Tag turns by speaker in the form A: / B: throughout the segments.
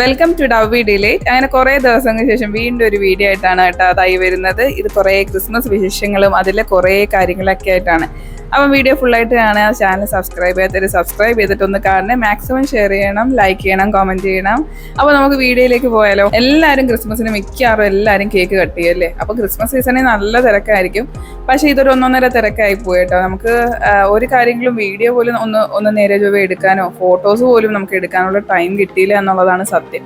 A: Welcome to ഡവി delete അങ്ങനെ കുറേ ദിവസങ്ങൾക്ക് ശേഷം വീണ്ടും ഒരു വീഡിയോ ആയിട്ടാണ് കേട്ടോ അതായി വരുന്നത്. ഇത് കുറേ ക്രിസ്മസ് വിശേഷങ്ങളും അതിലെ കുറേ കാര്യങ്ങളൊക്കെ ആയിട്ടാണ്. അപ്പം വീഡിയോ ഫുള്ളായിട്ട് കാണുക. ചാനൽ സബ്സ്ക്രൈബ് ചെയ്യാത്തവർ സബ്സ്ക്രൈബ് ചെയ്തിട്ടൊന്ന് കാണണേ മാക്സിമം ഷെയർ ചെയ്യണം ലൈക്ക് ചെയ്യണം കമന്റ് ചെയ്യണം. അപ്പോൾ നമുക്ക് വീഡിയോയിലേക്ക് പോയാലോ. എല്ലാവരും ക്രിസ്മസിന് മിക്കവാറും എല്ലാവരും കേക്ക് കട്ട് ചെയ്യല്ലേ അപ്പോൾ ക്രിസ്മസ് സീസണിൽ നല്ല തിരക്കായിരിക്കും. പക്ഷേ ഇതൊരു ഒന്നൊന്നര തിരക്കായി പോയി കേട്ടോ. നമുക്ക് ഒരു കാര്യങ്ങളും വീഡിയോ പോലും ഒന്ന് ഒന്ന് നേരെ ചൊവ്വ എടുക്കാനോ ഫോട്ടോസ് പോലും നമുക്ക് എടുക്കാനുള്ള ടൈം കിട്ടിയില്ല എന്നുള്ളതാണ് സത്യം.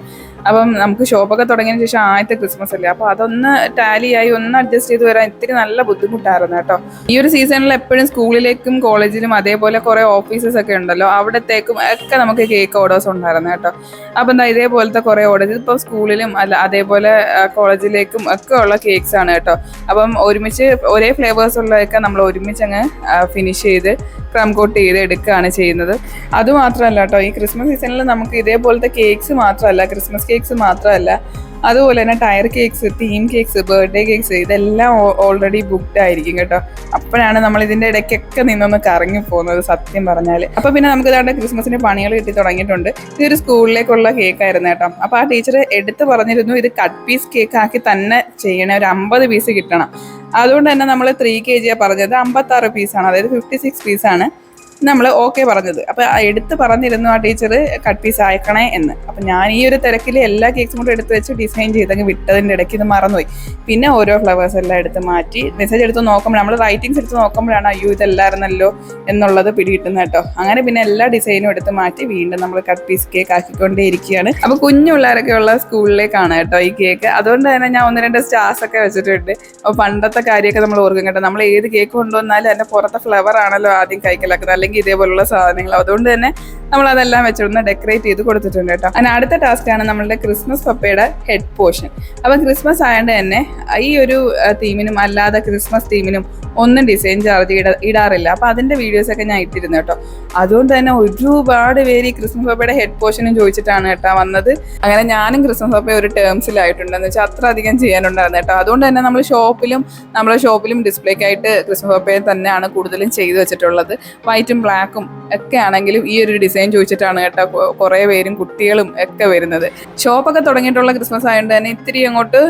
A: അപ്പം നമുക്ക് ഷോപ്പൊക്കെ തുടങ്ങിയതിന് ശേഷം ആദ്യത്തെ ക്രിസ്മസ് അല്ലേ? അപ്പോൾ അതൊന്ന് ടാലി ആയി ഒന്ന് അഡ്ജസ്റ്റ് ചെയ്ത് വരാൻ ഇത്തിരി നല്ല ബുദ്ധിമുട്ടായിരുന്നു കേട്ടോ. ഈ ഒരു സീസണിൽ എപ്പോഴും സ്കൂളിലേക്കും കോളേജിലും അതേപോലെ കുറേ ഓഫീസസ് ഒക്കെ ഉണ്ടല്ലോ. അവിടത്തേക്കും ഒക്കെ നമുക്ക് കേക്ക് ഓർഡേഴ്സ് ഉണ്ടായിരുന്നു കേട്ടോ. അപ്പം എന്താ ഇതേപോലത്തെ കുറേ ഓർഡേഴ്സ് ഇപ്പോൾ സ്കൂളിലും അല്ല അതേപോലെ കോളേജിലേക്കും ഒക്കെ ഉള്ള കേക്ക്സ് ആണ് കേട്ടോ. അപ്പം ഒരുമിച്ച് ഒരേ ഫ്ലേവേഴ്സ് ഉള്ളതൊക്കെ നമ്മൾ ഒരുമിച്ച് അങ്ങ് ഫിനിഷ് ചെയ്ത് ക്രം കോട്ട് ചെയ്ത് എടുക്കുകയാണ് ചെയ്യുന്നത് അതുമാത്രമല്ല കേട്ടോ ഈ ക്രിസ്മസ് സീസണിൽ നമുക്ക് ഇതേപോലത്തെ കേക്ക്സ് മാത്രമല്ല ക്രിസ്മസ് കേക്ക്സ് മാത്രമല്ല അതുപോലെ തന്നെ tier cakes theme cakes birthday cakes ഇതെല്ലാം ഓൾറെഡി ബുക്ക്ഡ് ആയിരിക്കും കേട്ടോ. അപ്പോഴാണ് നമ്മൾ ഇതിന്റെ ഇടയ്ക്കൊക്കെ നിന്നൊന്ന് കറങ്ങി പോകുന്നത് സത്യം പറഞ്ഞാൽ അപ്പോൾ പിന്നെ നമുക്ക് ഇതാണ്ട് ക്രിസ്മസിന് പണികൾ കിട്ടി തുടങ്ങിയിട്ടുണ്ട്. ഇതൊരു സ്കൂളിലേക്കുള്ള കേക്ക് ആയിരുന്നു കേട്ടോ. അപ്പോൾ ആ ടീച്ചർ എടുത്ത് പറഞ്ഞിരുന്നു ഇത് കട്ട് പീസ് കേക്ക് ആക്കി തന്നെ ചെയ്യണേ ഒരു അമ്പത് പീസ് കിട്ടണം. അതുകൊണ്ട് തന്നെ നമ്മൾ ത്രീ കെ ജിയാണ് പറഞ്ഞത്. അമ്പത്താറ് പീസാണ് അതായത് ഫിഫ്റ്റി സിക്സ് പീസാണ് നമ്മൾ ഓക്കെ പറഞ്ഞത്. അപ്പോൾ എടുത്ത് പറഞ്ഞിരുന്നു ആ ടീച്ചർ കട്ട് പീസ് അയക്കണേ എന്ന്. അപ്പം ഞാൻ ഈ ഒരു തിരക്കിൽ എല്ലാ കേക്സും കൂടെ എടുത്ത് വെച്ച് ഡിസൈൻ ചെയ്തങ്ങ് വിട്ടതിന്റെ ഇടയ്ക്ക് ഇത് മറന്നുപോയി. പിന്നെ ഓരോ ഫ്ലവേഴ്സ് എല്ലാം എടുത്ത് മാറ്റി മെസ്സേജ് എടുത്ത് നോക്കുമ്പോൾ നമ്മൾ റൈറ്റിങ്സ് എടുത്ത് നോക്കുമ്പോഴാണ് അയ്യോ ഇതല്ലായിരുന്നല്ലോ എന്നുള്ളത് പിടികിട്ടുന്നത് കേട്ടോ. അങ്ങനെ പിന്നെ എല്ലാ ഡിസൈനും എടുത്ത് മാറ്റി വീണ്ടും നമ്മൾ കട്ട് പീസ് കേക്ക് ആക്കിക്കൊണ്ടേ ഇരിക്കുകയാണ് അപ്പോൾ കുഞ്ഞു പിള്ളേരൊക്കെ ഉള്ള സ്കൂളിലേക്കാണ് കേട്ടോ ഈ കേക്ക് അതുകൊണ്ട് തന്നെ ഞാൻ ഒന്ന് രണ്ട് സ്റ്റാർസ് ഒക്കെ വെച്ചിട്ടുണ്ട്. അപ്പോൾ പണ്ടത്തെ കാര്യമൊക്കെ നമ്മൾ ഓർക്കും കേട്ടോ. നമ്മൾ ഏത് കേക്ക് കൊണ്ടുവന്നാലും അതിന്റെ പുറത്തെ ഫ്ലവർ ആണല്ലോ ആദ്യം കൈക്കലാക്കുന്നത്. അല്ലെങ്കിൽ ഇതേപോലുള്ള സാധനങ്ങൾ. അതുകൊണ്ട് തന്നെ നമ്മൾ അതെല്ലാം വെച്ചിരുന്ന് ഡെക്കറേറ്റ് ചെയ്ത് കൊടുത്തിട്ടുണ്ട് കേട്ടോ. അതിന് അടുത്ത ടാസ്ക് ആണ് നമ്മളുടെ ക്രിസ്മസ് പപ്പയുടെ ഹെഡ് പോർഷൻ അപ്പം ക്രിസ്മസ് ആയതുകൊണ്ട് തന്നെ ഈ ഒരു തീമിനും അല്ലാതെ ക്രിസ്മസ് തീമിനും ഒന്നും ഡിസൈൻ ചാർജ് ഇട ഇടാറില്ല. അപ്പോൾ അതിന്റെ വീഡിയോസൊക്കെ ഞാൻ ഇട്ടിരുന്നു കേട്ടോ. അതുകൊണ്ട് തന്നെ ഒരുപാട് പേര് ഈ ക്രിസ്മസ് പപ്പയുടെ ഹെഡ് പോർഷനും ചോദിച്ചിട്ടാണ് കേട്ടോ വന്നത്. അങ്ങനെ ഞാനും ക്രിസ്മസ് പപ്പ ഒരു ടേംസിലായിട്ടുണ്ടെന്ന് വെച്ചാൽ അത്ര അധികം ചെയ്യാനുണ്ടായിരുന്നു കേട്ടോ. അതുകൊണ്ട് തന്നെ നമ്മൾ ഷോപ്പിലും നമ്മളെ ഷോപ്പിലും ഡിസ്പ്ലേക്കായിട്ട് ക്രിസ്മസ് പപ്പയെ തന്നെയാണ് കൂടുതലും ചെയ്തു വെച്ചിട്ടുള്ളത്. വൈറ്റും ബ്ലാക്കും ഒക്കെ ആണെങ്കിലും ഈ ഒരു ഡിസൈൻ ചോദിച്ചിട്ടാണ് കേട്ടോ കുറെ പേരും കുട്ടികളും ഒക്കെ വരുന്നത്. ഷോപ്പൊക്കെ തുടങ്ങിയിട്ടുള്ള ക്രിസ്മസ് ആയതുകൊണ്ട് തന്നെ ഇത്തിരി അങ്ങോട്ട്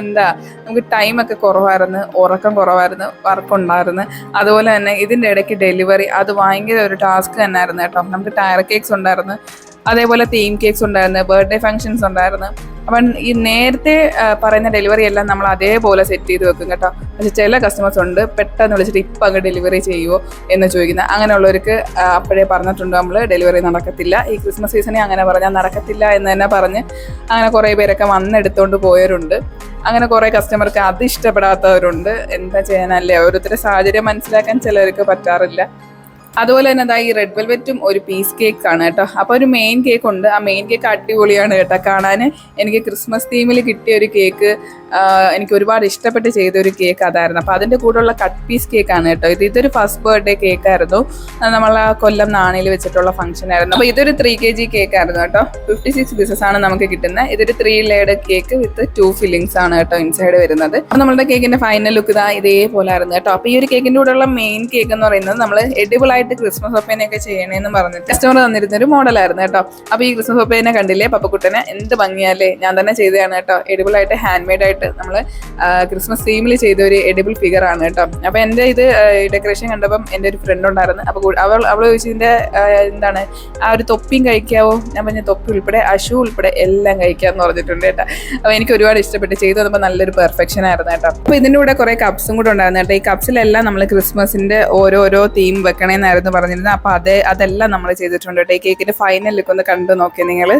A: എന്താ നമുക്ക് ടൈമൊക്കെ കുറവായിരുന്നു ഉറക്കം കുറവായിരുന്നു വർക്കുണ്ടായിരുന്നു അതുപോലെ തന്നെ ഇതിന്റെ ഇടയ്ക്ക് ഡെലിവറി അത് ഭയങ്കര ഒരു ടാസ്ക് തന്നെയായിരുന്നു കേട്ടോ. നമുക്ക് ടയർ കേക്ക്സ് ഉണ്ടായിരുന്നു അതേപോലെ തീം കേക്ക്സ് ഉണ്ടായിരുന്നു ബർത്ത്ഡേ ഫങ്ഷൻസ് ഉണ്ടായിരുന്നു. അപ്പം ഈ നേരത്തെ പറയുന്ന ഡെലിവറി എല്ലാം നമ്മൾ അതേപോലെ സെറ്റ് ചെയ്ത് വെക്കും കേട്ടോ. പക്ഷെ ചില കസ്റ്റമേഴ്സ് ഉണ്ട് പെട്ടെന്ന് വിളിച്ചിട്ട് ഇപ്പം അങ്ങ് ഡെലിവറി ചെയ്യുമോ എന്ന് ചോദിക്കുന്നത് അങ്ങനെയുള്ളവർക്ക് അപ്പോഴേ പറഞ്ഞിട്ടുണ്ട് നമ്മൾ ഡെലിവറി നടക്കത്തില്ല. ഈ ക്രിസ്മസ് സീസണിൽ അങ്ങനെ പറഞ്ഞാൽ നടക്കത്തില്ല എന്ന് തന്നെ പറഞ്ഞ് അങ്ങനെ കുറേ പേരൊക്കെ വന്നെടുത്തോണ്ട് പോയവരുണ്ട്. അങ്ങനെ കുറേ കസ്റ്റമർക്ക് അത് ഇഷ്ടപ്പെടാത്തവരുണ്ട്. എന്താ ചെയ്യാനല്ലേ? ഓരോരുത്തരുടെ സാഹചര്യം മനസ്സിലാക്കാൻ ചിലർക്ക് പറ്റാറില്ല. അതുപോലെ തന്നെ എന്താ ഈ റെഡ് വെൽവെറ്റും ഒരു പീസ് കേക്ക് ആണ് കേട്ടോ. അപ്പോൾ ഒരു മെയിൻ കേക്ക് ഉണ്ട്. ആ മെയിൻ കേക്ക് അടിപൊളിയാണ് കേട്ടോ കാണാൻ എനിക്ക് ക്രിസ്മസ് തീമിൽ കിട്ടിയ ഒരു കേക്ക് എനിക്ക് ഒരുപാട് ഇഷ്ടപ്പെട്ട് ചെയ്ത ഒരു കേക്ക് അതായിരുന്നു. അപ്പോൾ അതിന്റെ കൂടെയുള്ള കട്ട് പീസ് ആണ് കേട്ടോ. ഇത് ഇതൊരു ഫസ്റ്റ് ബർത്ത്ഡേ നമ്മൾ ആ കൊല്ലം നാണയിൽ വെച്ചിട്ടുള്ള ഫംഗ്ഷൻ ആയിരുന്നു. അപ്പോൾ ഇതൊരു ത്രീ കെ ജി കേക്ക് ആയിരുന്നു കേട്ടോ. ഫിഫ്റ്റി സിക്സ് പീസസ് ആണ് നമുക്ക് കിട്ടുന്നത്. ഇതൊരു three layered cake with two fillings ആണ് കേട്ടോ ഇൻസൈഡ് വരുന്നത്. അപ്പോൾ നമ്മളുടെ കേക്കിന്റെ ഫൈനൽ ലുക്ക് ഇതാ ഇതേപോലെ ആയിരുന്നു കേട്ടോ. അപ്പോൾ ഈ ഒരു കേക്കിന്റെ കൂടെയുള്ള മെയിൻ കേക്ക് എന്ന് പറയുന്നത് നമ്മൾ എഡിബിൾ ആയിട്ട് ക്രിസ്മസ് ഒപ്പേനൊക്കെ ചെയ്യണേന്ന് പറഞ്ഞിട്ട് കസ്റ്റമർ തന്നിരുന്ന ഒരു മോഡലായിരുന്നു കേട്ടോ. അപ്പോൾ ഈ ക്രിസ്മസ് ഒപ്പേനെ കണ്ടില്ലേ? പപ്പക്കുട്ടനെ എന്ത് ഭംഗിയാലേ ഞാൻ തന്നെ ചെയ്തതാണ് കേട്ടോ. എഡിബിൾ ആയിട്ട് ഹാൻഡ് മെയ്ഡ് ആയിട്ട് നമ്മൾ ക്രിസ്മസ് തീമിൽ ചെയ്ത ഒരു എഡിബിൾ ഫിഗർ ആണ് കേട്ടോ. അപ്പോൾ എന്റെ ഇത് ഡെക്കറേഷൻ കണ്ടപ്പം എന്റെ ഒരു ഫ്രണ്ട് ഉണ്ടായിരുന്നു. അപ്പോൾ അവൾ അവൾ ചോദിച്ചതിന്റെ എന്താണ്? ആ ഒരു തൊപ്പിയും കഴിക്കാവോ? ഞാൻ പറഞ്ഞ തൊപ്പി ഉൾപ്പെടെ ഷൂ ഉൾപ്പെടെ എല്ലാം കഴിക്കാമെന്ന് പറഞ്ഞിട്ടുണ്ട് കേട്ടോ. അപ്പോൾ എനിക്ക് ഒരുപാട് ഇഷ്ടപ്പെട്ട് ചെയ്തു വന്നപ്പോൾ നല്ലൊരു പെർഫെക്ഷൻ ആയിരുന്നു കേട്ടോ. അപ്പോൾ ഇതിന്റെ കൂടെ കുറേ കപ്സും കൂടെ ഉണ്ടായിരുന്നു കേട്ടോ. ഈ കപ്സിലെല്ലാം നമ്മൾ ക്രിസ്മസിന്റെ ഓരോരോ തീം വെക്കണേന്നായിരുന്നു പറഞ്ഞിരുന്നത്. അപ്പോൾ അത് അതെല്ലാം നമ്മൾ ചെയ്തിട്ടുണ്ട് കേട്ടോ. ഈ കേക്കിന്റെ ഫൈനൽ ലുക്ക് ഒന്ന് കണ്ടു നോക്കിയാൽ നിങ്ങൾ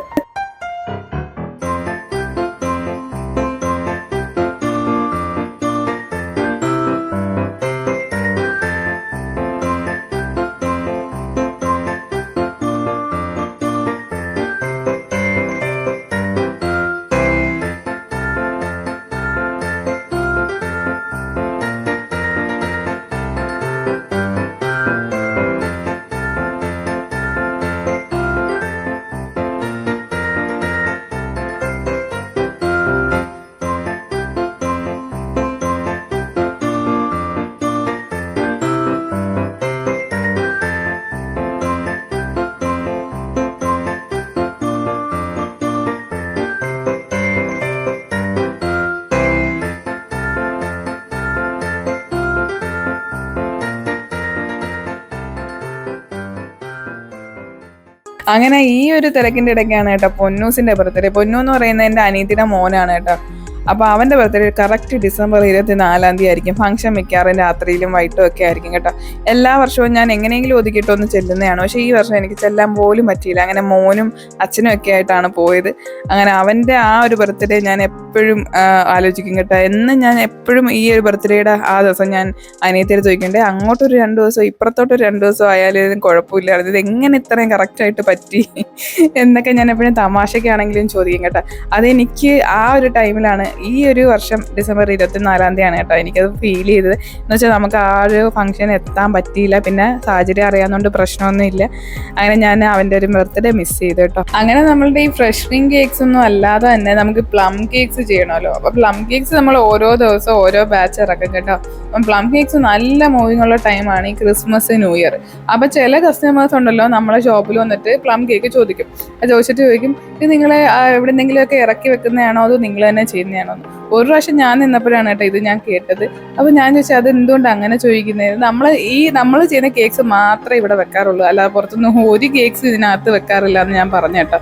A: അങ്ങനെ ഈ ഒരു തിരക്കിന്റെ ഇടയ്ക്കാണ് കേട്ടോ പൊന്നൂസിന്റെ ബർത്ത്ഡേ പൊന്നു എന്ന് പറയുന്നത് എന്റെ അനിയത്തിയുടെ മോനാണ് കേട്ടോ. അപ്പോൾ അവന്റെ ബർത്ത്ഡേ കറക്റ്റ് ഡിസംബർ ഇരുപത്തി നാലാം തീയതി ആയിരിക്കും. ഫംഗ്ഷൻ മിക്കാറും രാത്രിയിലും വൈകിട്ടും ഒക്കെ ആയിരിക്കും കേട്ടോ. എല്ലാ വർഷവും ഞാൻ എങ്ങനെയെങ്കിലും ഒതുക്കിയിട്ടൊന്ന് ചെല്ലുന്നതാണ്. പക്ഷേ ഈ വർഷം എനിക്ക് ചെല്ലാൻ പോലും പറ്റിയില്ല. അങ്ങനെ മോനും അച്ഛനും ഒക്കെ ആയിട്ടാണ് പോയത്. അങ്ങനെ അവന്റെ ആ ഒരു ബർത്ത്ഡേ ഞാൻ എപ്പോഴും ആലോചിക്കും കേട്ടോ. എന്നും ഞാൻ എപ്പോഴും ഈ ഒരു ബർത്ത്ഡേയുടെ ആ ദിവസം ഞാൻ അനിയത്തിൽ ചോദിക്കണ്ടേ അങ്ങോട്ടൊരു രണ്ട് ദിവസം ഇപ്പുറത്തോട്ടൊരു രണ്ട് ദിവസം ആയാലും കുഴപ്പമില്ലായിരുന്നു. ഇത് എങ്ങനെ ഇത്രയും കറക്റ്റായിട്ട് പറ്റി? എന്നൊക്കെ ഞാൻ എപ്പോഴും തമാശയ്ക്കാണെങ്കിലും ചോദിക്കും കേട്ടോ. അതെനിക്ക് ആ ഒരു ടൈമിലാണ് ഈ ഒരു വർഷം ഡിസംബർ ഇരുപത്തിനാലാം തീയതിയാണ് കേട്ടോ എനിക്കത് ഫീൽ ചെയ്തത്. എന്ന് വെച്ചാൽ നമുക്ക് ആ ഒരു ഫംഗ്ഷൻ എത്താൻ പറ്റിയില്ല. പിന്നെ സാഹചര്യം അറിയാവുന്നതുകൊണ്ട് പ്രശ്നമൊന്നും ഇല്ല അങ്ങനെ ഞാൻ അവന്റെ ഒരു ബർത്ത്ഡേ മിസ് ചെയ്തു കേട്ടോ. അങ്ങനെ നമ്മളുടെ ഈ ഫ്രഷ് കേക്ക്സ് ഒന്നും അല്ലാതെ തന്നെ നമുക്ക് പ്ലം കേക്ക്സ് ചെയ്യണമല്ലോ. അപ്പോൾ പ്ലം കേക്ക്സ് നമ്മൾ ഓരോ ദിവസവും ഓരോ ബാച്ച് ഇറക്കും കേട്ടോ. അപ്പം പ്ലം കേക്ക്സ് നല്ല മൂവിങ് ഉള്ള ടൈമാണ് ഈ ക്രിസ്മസ് ന്യൂ ഇയർ അപ്പോൾ ചില കസ്റ്റമേഴ്സ് ഉണ്ടല്ലോ നമ്മളെ ഷോപ്പിൽ വന്നിട്ട് പ്ലം കേക്ക് ചോദിക്കും. ചോദിച്ചിട്ട് ചോദിക്കും ഇത് നിങ്ങളെ എവിടെന്നെങ്കിലുമൊക്കെ ഇറക്കി വെക്കുന്നതാണോ? അതോ നിങ്ങൾ തന്നെ ചെയ്യുന്നതാണോ? എന്ന് ഒരു പ്രാവശ്യം ഞാൻ നിന്നപ്പോഴാണ് കേട്ടോ ഇത് ഞാൻ കേട്ടത്. അപ്പോൾ ഞാൻ ചോദിച്ചാൽ അത് എന്തുകൊണ്ട് അങ്ങനെ ചോദിക്കുന്നത് നമ്മൾ ഈ നമ്മൾ ചെയ്യുന്ന കേക്ക്സ് മാത്രമേ ഇവിടെ വെക്കാറുള്ളൂ. അല്ലാതെ പുറത്തുനിന്ന് ഒരു കേക്ക്സ് ഇതിനകത്ത് വെക്കാറില്ല എന്ന് ഞാൻ പറഞ്ഞു കേട്ടോ.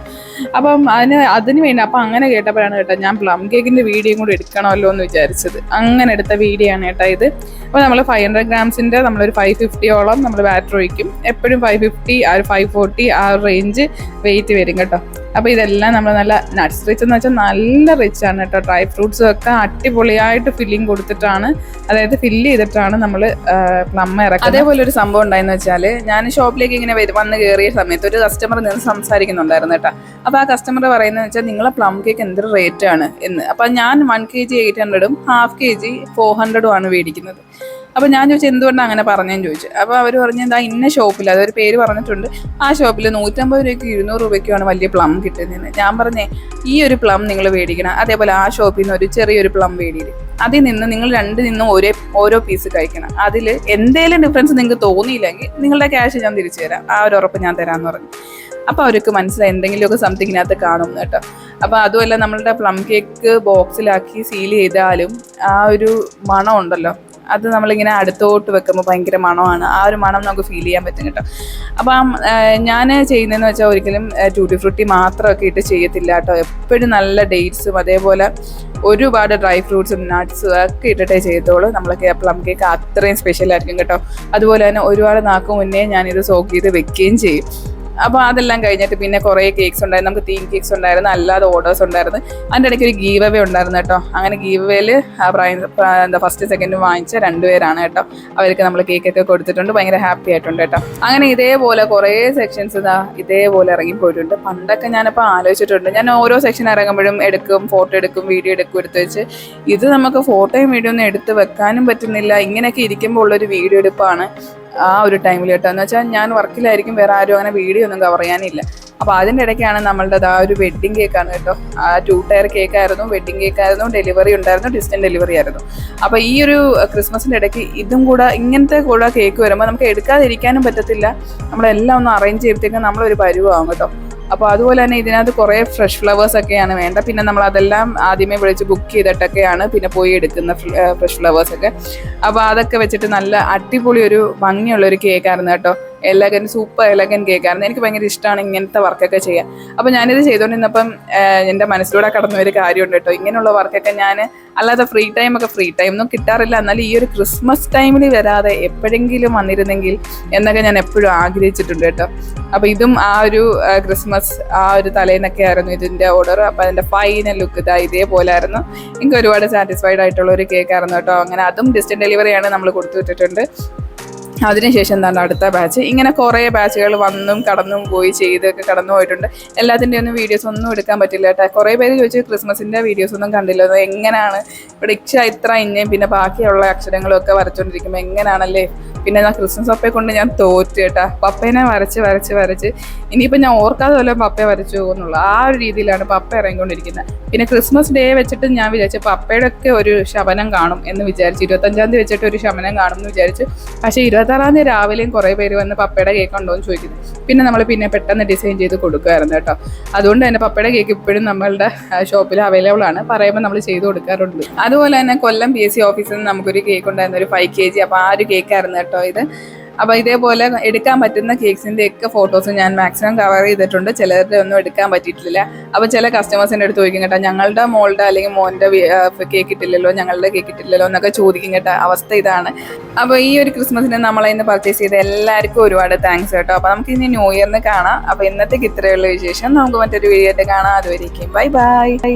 A: അപ്പം അതിന് അതിന് വേണ്ടി അപ്പം അങ്ങനെ കേട്ടപ്പോഴാണ് കേട്ടോ ഞാൻ പ്ലം കേക്കിന്റെ വീഡിയോ കൂടി എടുക്കണമല്ലോ എന്ന് വിചാരിച്ചത്. അങ്ങനെ എടുത്ത വീഡിയോ ആണ് കേട്ടോ ഇത്. അപ്പോൾ നമ്മൾ ഫൈവ് ഹൺഡ്രഡ് ഗ്രാംസിന്റെ നമ്മളൊരു ഫൈവ് ഫിഫ്റ്റിയോളം നമ്മൾ ബാറ്റർ ഒഴിക്കും. എപ്പോഴും ഫൈവ് ഫിഫ്റ്റി ആ ഒരു ഫൈവ് ഫോർട്ടി ആ റേഞ്ച് വെയിറ്റ് വരും കേട്ടോ. അപ്പോൾ ഇതെല്ലാം നമ്മൾ നല്ല നട്ട്സ് റിച്ച് എന്ന് വെച്ചാൽ നല്ല റിച്ച് ആണ് കേട്ടോ. ഡ്രൈ ഫ്രൂട്ട്സും ഒക്കെ അടിപൊളിയായിട്ട് ഫില്ലിങ് കൊടുത്തിട്ടാണ് അതായത് ഫില്ല് ചെയ്തിട്ടാണ് നമ്മൾ പ്ലം ഇറക്കുന്നത്. അതേപോലെ ഒരു സംഭവം ഉണ്ടായെന്ന് വെച്ചാൽ ഞാൻ ഷോപ്പിലേക്ക് ഇങ്ങനെ വന്ന് കയറിയ സമയത്ത് ഒരു കസ്റ്റമർ നിന്ന് സംസാരിക്കുന്നുണ്ടായിരുന്നു കേട്ടോ. അപ്പോൾ ആ കസ്റ്റമർ പറയുന്നത് വെച്ചാൽ നിങ്ങളെ പ്ലം കേക്ക് എന്തൊരു റേറ്റ് ആണ്? എന്ന്. അപ്പോൾ ഞാൻ വൺ കെ ജി എയ്റ്റ് ഹൺഡ്രഡും ഹാഫ് കെ ജി ഫോർ ഹൺഡ്രഡും ആണ് മേടിക്കുന്നത്. അപ്പോൾ ഞാൻ ചോദിച്ചു എന്തുകൊണ്ടാണ് അങ്ങനെ പറഞ്ഞതെന്ന് ചോദിച്ചു? അപ്പോൾ അവർ പറഞ്ഞു എന്താ ഇന്ന ഷോപ്പിൽ? അതൊരു പേര് പറഞ്ഞിട്ടുണ്ട്. ആ ഷോപ്പിൽ നൂറ്റമ്പത് രൂപയ്ക്ക് ഇരുന്നൂറ് രൂപയ്ക്കുമാണ് വലിയ പ്ലം കിട്ടുന്നതെന്ന്. ഞാൻ പറഞ്ഞേ ഈ ഒരു പ്ലം നിങ്ങൾ മേടിക്കണം അതേപോലെ ആ ഷോപ്പിൽ നിന്ന് ഒരു ചെറിയൊരു പ്ലം മേടിയില്ല അതിൽ നിന്ന് നിങ്ങൾ രണ്ട് നിന്നും ഒരേ ഓരോ പീസ് കഴിക്കണം. അതിൽ എന്തേലും ഡിഫറൻസ് നിങ്ങൾക്ക് തോന്നിയില്ലെങ്കിൽ നിങ്ങളുടെ ക്യാഷ് ഞാൻ തിരിച്ചു തരാം. ആ ഒരു ഉറപ്പ് ഞാൻ തരാമെന്ന് പറഞ്ഞു. അപ്പോൾ അവർക്ക് മനസ്സിലായി എന്തെങ്കിലുമൊക്കെ സംതിങ് ഇതിനകത്ത് കാണും കേട്ടോ. അപ്പോൾ അതുമല്ല നമ്മളുടെ പ്ലം കേക്ക് ബോക്സിലാക്കി സീൽ ചെയ്താലും ആ ഒരു മണം ഉണ്ടല്ലോ അത് നമ്മളിങ്ങനെ അടുത്തോട്ട് വെക്കുമ്പോൾ ഭയങ്കര മണമാണ്. ആ ഒരു മണം നമുക്ക് ഫീൽ ചെയ്യാൻ പറ്റും കേട്ടോ. അപ്പം ഞാൻ ചെയ്യുന്നതെന്ന് വെച്ചാൽ ഒരിക്കലും ട്യൂട്ടി ഫ്രൂട്ടി മാത്രമൊക്കെ ഇട്ട് ചെയ്യത്തില്ല കേട്ടോ. എപ്പോഴും നല്ല ഡേറ്റ്സും അതേപോലെ ഒരുപാട് ഡ്രൈ ഫ്രൂട്ട്സും നട്ട്സും ഒക്കെ ഇട്ടിട്ടേ ചെയ്തോളൂ നമ്മളൊക്കെ പ്ലം കേക്ക് അത്രയും സ്പെഷ്യൽ ആയിരിക്കും കേട്ടോ. അതുപോലെ തന്നെ ഒരുപാട് നാക്ക് മുന്നേ ഞാനിത് സോക്ക് ചെയ്ത് വെക്കുകയും ചെയ്യും. അപ്പോൾ അതെല്ലാം കഴിഞ്ഞിട്ട് പിന്നെ കുറേ കേക്ക്സ് ഉണ്ടായിരുന്നു. നമുക്ക് തീം കേക്ക്സ് ഉണ്ടായിരുന്നു അല്ലാതെ ഓർഡേഴ്സ് ഉണ്ടായിരുന്നു. അതിന്റെ ഇടയ്ക്ക് ഒരു ഗീവ് അവേ ഉണ്ടായിരുന്നു കേട്ടോ. അങ്ങനെ ഗീവ് അവേയിൽ എന്താ ഫസ്റ്റ് സെക്കൻഡ് വാങ്ങിച്ച രണ്ടുപേരാണ് കേട്ടോ. അവർക്ക് നമ്മൾ കേക്കൊക്കെ കൊടുത്തിട്ടുണ്ട്. ഭയങ്കര ഹാപ്പി ആയിട്ടുണ്ട് കേട്ടോ. അങ്ങനെ ഇതേപോലെ കുറേ സെക്ഷൻസ് ഇതാ ഇതേപോലെ ഇറങ്ങി പോയിട്ടുണ്ട്. പണ്ടൊക്കെ ഞാനിപ്പോൾ ആലോചിച്ചിട്ടുണ്ട്. ഞാൻ ഓരോ സെക്ഷൻ ഇറങ്ങുമ്പോഴും എടുക്കും ഫോട്ടോ എടുക്കും വീഡിയോ എടുക്കും എടുത്ത് വെച്ച്. ഇത് നമുക്ക് ഫോട്ടോയും വീഡിയോ ഒന്നും എടുത്ത് വെക്കാനും പറ്റുന്നില്ല. ഇങ്ങനെയൊക്കെ ഇരിക്കുമ്പോൾ ഉള്ളൊരു വീഡിയോ എടുപ്പാണ്. ആ ഒരു ടൈമിൽ കേട്ടോ. എന്ന് വെച്ചാൽ ഞാൻ വർക്കിലായിരിക്കും വേറെ ആരും അങ്ങനെ വീഡിയോ ഒന്നും കവർ ചെയ്യാനില്ല. അപ്പോൾ അതിന്റെ ഇടയ്ക്കാണ് നമ്മളുടെ ആ ഒരു വെഡ്ഡിങ് കേക്കാണ് കേട്ടോ. ആ ടു ടയർ കേക്ക് ആയിരുന്നു വെഡ്ഡിങ് കേക്കായിരുന്നു ഡെലിവറി ഉണ്ടായിരുന്നു ഡിസ്റ്റന്റ് ഡെലിവറി ആയിരുന്നു. അപ്പോൾ ഈ ഒരു ക്രിസ്മസിന്റെ ഇടയ്ക്ക് ഇതും കൂടെ ഇങ്ങനത്തെ കൂടെ കേക്ക് വരുമ്പോൾ നമുക്ക് എടുക്കാതിരിക്കാനും പറ്റത്തില്ല. നമ്മളെല്ലാം ഒന്ന് അറേഞ്ച് ചെയ്യുമ്പോഴത്തേക്കും നമ്മളൊരു പരുവാകും കേട്ടോ. അപ്പോൾ അതുപോലെ തന്നെ ഇതിനകത്ത് കുറേ ഫ്രഷ് ഫ്ലവേഴ്സ് ഒക്കെയാണ് വേണ്ട പിന്നെ നമ്മൾ അതെല്ലാം ആദ്യമേ വിളിച്ച് ബുക്ക് ചെയ്തിട്ടൊക്കെയാണ് പിന്നെ പോയി എടുക്കുന്ന ഫ്രഷ് ഫ്ലവേഴ്സ് ഒക്കെ. അപ്പോൾ അതൊക്കെ വെച്ചിട്ട് നല്ല അടിപൊളി ഒരു ഭംഗിയുള്ള ഒരു കേക്കായിരുന്നു കേട്ടോ. എലഗൻ സൂപ്പർ എലഗൻ കേക്കായിരുന്നു എനിക്ക് ഭയങ്കര ഇഷ്ടമാണ് ഇങ്ങനത്തെ വർക്കൊക്കെ ചെയ്യാൻ. അപ്പോൾ ഞാനിത് ചെയ്തുകൊണ്ടിരുന്നപ്പം എന്റെ മനസ്സിലൂടെ കടന്ന ഒരു കാര്യമുണ്ട് കേട്ടോ. ഇങ്ങനെയുള്ള വർക്കൊക്കെ ഞാൻ അല്ലാതെ ഫ്രീ ടൈം ഒക്കെ ഫ്രീ ടൈം ഒന്നും കിട്ടാറില്ല. എന്നാലും ഈ ഒരു ക്രിസ്മസ് ടൈമിൽ വരാതെ എപ്പോഴെങ്കിലും വന്നിരുന്നെങ്കിൽ എന്നൊക്കെ ഞാൻ എപ്പോഴും ആഗ്രഹിച്ചിട്ടുണ്ട് കേട്ടോ. അപ്പോൾ ഇതും ആ ഒരു ക്രിസ്മസ് ആ ഒരു തലേന്നൊക്കെ ആയിരുന്നു ഇതിന്റെ ഓർഡർ അപ്പോൾ അതിന്റെ ഫൈനൽ ലുക്ക് ഇതാ ഇതേപോലെ ആയിരുന്നു. എനിക്ക് ഒരുപാട് സാറ്റിസ്ഫൈഡ് ആയിട്ടുള്ള ഒരു കേക്കായിരുന്നു കേട്ടോ. അങ്ങനെ അതും ഡിസ്റ്റന്റ് ഡെലിവറിയാണ് നമ്മൾ കൊടുത്തു വിട്ടിട്ടുണ്ട്. അതിനുശേഷം എന്താണ് അടുത്ത ബാച്ച്? ഇങ്ങനെ കുറേ ബാച്ചുകൾ വന്നും കടന്നും പോയി ചെയ്തൊക്കെ കടന്നു പോയിട്ടുണ്ട്. എല്ലാത്തിന്റെ ഒന്നും വീഡിയോസ് ഒന്നും എടുക്കാൻ പറ്റില്ല കേട്ടോ. കുറേ പേര് ചോദിച്ചു ക്രിസ്മസിന്റെ വീഡിയോസ് ഒന്നും കണ്ടില്ല. എങ്ങനെയാണ്? ഇവിടെ ഇക്ഷ ഇത്ര ഇന്നയും പിന്നെ ബാക്കിയുള്ള അക്ഷരങ്ങളും ഒക്കെ വരച്ചുകൊണ്ടിരിക്കുമ്പോൾ എങ്ങനെയാണല്ലേ? പിന്നെ ഞാൻ ക്രിസ്മസ് പപ്പയെ കൊണ്ട് ഞാൻ തോറ്റു കേട്ടാ. പപ്പേനെ വരച്ച് വരച്ച് വരച്ച്. ഇനിയിപ്പോൾ ഞാൻ ഓർക്കാതെ വല്ല പപ്പയെ വരച്ചു പോകുന്നുള്ളൂ. ആ ഒരു രീതിയിലാണ് പപ്പ ഇറങ്ങിക്കൊണ്ടിരിക്കുന്നത്. പിന്നെ ക്രിസ്മസ് ഡേ വെച്ചിട്ട് ഞാൻ വിചാരിച്ചു പപ്പയുടെ ഒക്കെ ഒരു ശമനം കാണും എന്ന് വിചാരിച്ചു. ഇരുപത്തഞ്ചാം തീയതി വെച്ചിട്ട് ഒരു ശമനം കാണും എന്ന് വിചാരിച്ചു. പക്ഷേ ഇരുപത്താറാം തീയതി രാവിലെയും കുറേ പേര് വന്ന് പപ്പയുടെ കേക്ക് ഉണ്ടോ എന്ന് ചോദിക്കുന്നു. പിന്നെ നമ്മൾ പിന്നെ പെട്ടെന്ന് ഡിസൈൻ ചെയ്ത് കൊടുക്കുമായിരുന്നു കേട്ടോ. അതുകൊണ്ട് തന്നെ പപ്പയുടെ കേക്ക് ഇപ്പോഴും നമ്മളുടെ ഷോപ്പിൽ അവൈലബിൾ ആണ്. പറയുമ്പോൾ നമ്മൾ ചെയ്ത് കൊടുക്കാറുണ്ട്. അതുപോലെ തന്നെ കൊല്ലം പി എസ് സി ഓഫീസിൽ നിന്ന് നമുക്കൊരു കേക്ക് ഉണ്ടായിരുന്നു. ഒരു ഫൈവ് കെ ജി അപ്പോൾ ആ ഒരു കേക്കായിരുന്നു കേട്ടോ ഇത്. അപ്പോൾ ഇതേപോലെ എടുക്കാൻ പറ്റുന്ന കേക്സിന്റെ ഒക്കെ ഫോട്ടോസ് ഞാൻ മാക്സിമം കവർ ചെയ്തിട്ടുണ്ട്. ചിലരുടെ ഒന്നും എടുക്കാൻ പറ്റിയിട്ടില്ല. അപ്പോൾ ചില കസ്റ്റമേഴ്സിന്റെ അടുത്ത് ചോദിക്കും കേട്ടോ ഞങ്ങളുടെ മോളുടെ അല്ലെങ്കിൽ മോന്റെ കേക്ക് ഇട്ടില്ലല്ലോ ഞങ്ങളുടെ കേക്ക് ഇട്ടില്ലല്ലോ എന്നൊക്കെ ചോദിക്കും കേട്ടോ. അവസ്ഥ ഇതാണ്. അപ്പോൾ ഈ ഒരു ക്രിസ്മസിന് നമ്മളതിന് പർച്ചേസ് ചെയ്ത എല്ലാവർക്കും ഒരുപാട് താങ്ക്സ് കേട്ടോ. അപ്പോൾ നമുക്ക് ഇനി ന്യൂ ഇയറിന് കാണാം. അപ്പോൾ ഇന്നത്തേക്ക് ഇത്രയുള്ള വിശേഷം. നമുക്ക് മറ്റൊരു വീഡിയോ ആയിട്ട് കാണാം. അതുവരെ ബൈ ബൈ